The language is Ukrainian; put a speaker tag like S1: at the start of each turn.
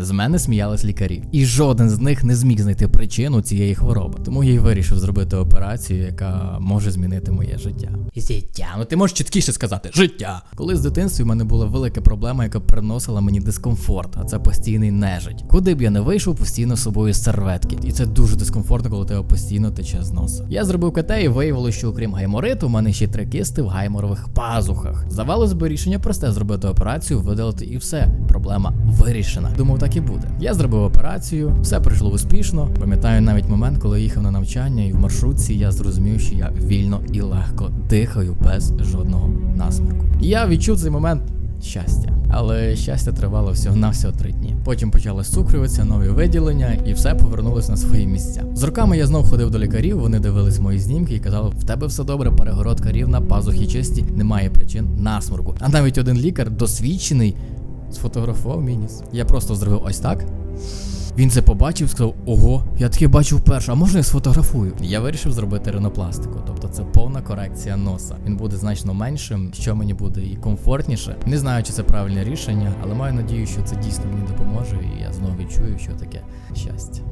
S1: З мене сміялись лікарі, і жоден з них не зміг знайти причину цієї хвороби. Тому я й вирішив зробити операцію, яка може змінити моє життя. Життя, ну ти можеш чіткіше сказати життя. Коли з дитинстві в мене була велика проблема, яка приносила мені дискомфорт, а це постійний нежить. Куди б я не вийшов, постійно з собою серветки. І це дуже дискомфортно, коли тебе постійно тече з носа. Я зробив КТ і виявилося, що окрім гаймориту, у мене ще три кисти в гайморових пазухах. Здавалось би, рішення просте зробити операцію, видалити і все. Проблема вирішена. Думав, так і буде. Я зробив операцію, все пройшло успішно. Пам'ятаю навіть момент, коли їхав на навчання, і в маршрутці я зрозумів, що я вільно і легко дихаю без жодного насморку. Я відчув цей момент щастя. Але щастя тривало всього на всього три дні. Потім почали сукрюватися, нові виділення, і все повернулося на свої місця. З роками я знов ходив до лікарів, вони дивились мої знімки і казали: в тебе все добре, перегородка рівна, пазухи чисті, немає причин насморку. А навіть один лікар досвідчений сфотографував мініс. Я просто зробив ось так. Він це побачив, сказав: Ого, я таке бачив вперше, а можна я сфотографую? Я вирішив зробити ринопластику, тобто це повна корекція носа. Він буде значно меншим, що мені буде і комфортніше. Не знаю, чи це правильне рішення, але маю надію, що це дійсно мені допоможе, і я знову відчую, що таке щастя.